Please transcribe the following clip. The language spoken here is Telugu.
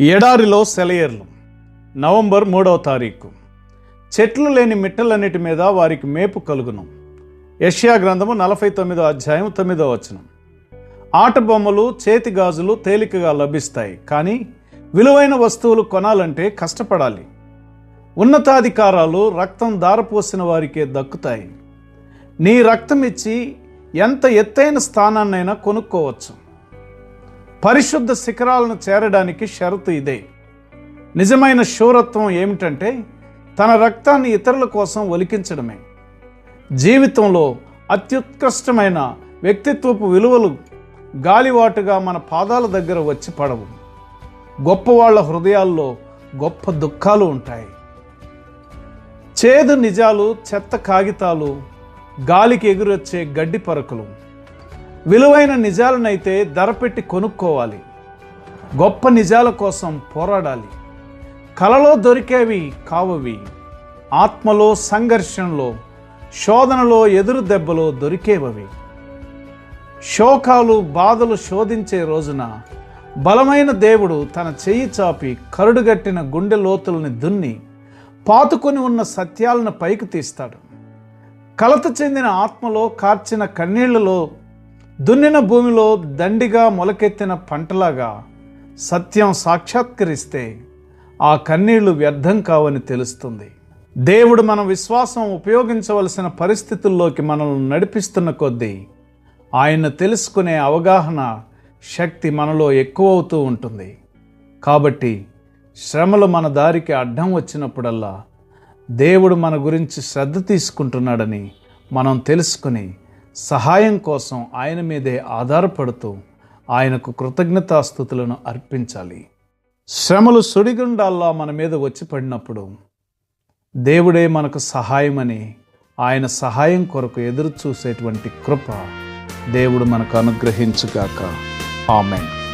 ఎడారిలో సెలయేర్లు. నవంబర్ మూడవ తారీఖు. చెట్లు లేని మిట్టలన్నిటి మీద వారికి మేపు కలుగును. యష్యా గ్రంథము నలభై తొమ్మిదో అధ్యాయం తొమ్మిదో వచనం. ఆట బొమ్మలు చేతి గాజులు తేలికగా లభిస్తాయి కానీ విలువైన వస్తువులు కొనాలంటే కష్టపడాలి. ఉన్నతాధికారాలు రక్తం దారపోసిన వారికే దక్కుతాయి. నీ రక్తం ఇచ్చి ఎంత ఎత్తైన స్థానాన్నైనా కొనుక్కోవచ్చు. పరిశుద్ధ శిఖరాలను చేరడానికి షరతు ఇదే. నిజమైన శూరత్వం ఏమిటంటే తన రక్తాన్ని ఇతరుల కోసం ఒలికించడమే. జీవితంలో అత్యుత్కృష్టమైన వ్యక్తిత్వపు విలువలు గాలివాటుగా మన పాదాల దగ్గర వచ్చి పడవు. గొప్పవాళ్ళ హృదయాల్లో గొప్ప దుఃఖాలు ఉంటాయి. చేదు నిజాలు చెత్త కాగితాలు గాలికి ఎగురొచ్చే గడ్డి పరకలు విలువైన నిజాలనైతే ధర పెట్టి కొనుక్కోవాలి. గొప్ప నిజాల కోసం పోరాడాలి. కలలో దొరికేవి కావవి. ఆత్మలో సంఘర్షణలో శోధనలో ఎదురు దెబ్బలో దొరికేవవి. శోకాలు బాధలు శోధించే రోజున బలమైన దేవుడు తన చెయ్యి చాపి కరుడుగట్టిన గుండె లోతుల్ని దున్ని పాతుకొని ఉన్న సత్యాలను పైకి తీస్తాడు. కలత చెందిన ఆత్మలో కార్చిన కన్నీళ్ళలో దున్నిన భూమిలో దండిగా మొలకెత్తిన పంటలాగా సత్యం సాక్షాత్కరిస్తే ఆ కన్నీళ్ళు వ్యర్థం కావని తెలుస్తుంది. దేవుడు మన విశ్వాసం ఉపయోగించవలసిన పరిస్థితుల్లోకి మనల్ని నడిపిస్తున్న కొద్దీ ఆయన తెలుసుకునే అవగాహన శక్తి మనలో ఎక్కువవుతూ ఉంటుంది. కాబట్టి శ్రమలు మన దారికి అడ్డం వచ్చినప్పుడల్లా దేవుడు మన గురించి శ్రద్ధ తీసుకుంటున్నాడని మనం తెలుసుకుని సహాయం కోసం ఆయన మీదే ఆధారపడుతూ ఆయనకు కృతజ్ఞతాస్థుతులను అర్పించాలి. శ్రమలు సుడిగుండాల్లా మన మీద వచ్చి పడినప్పుడు దేవుడే మనకు సహాయమని ఆయన సహాయం కొరకు ఎదురు చూసేటువంటి కృప దేవుడు మనకు అనుగ్రహించుగాక. ఆమెన్.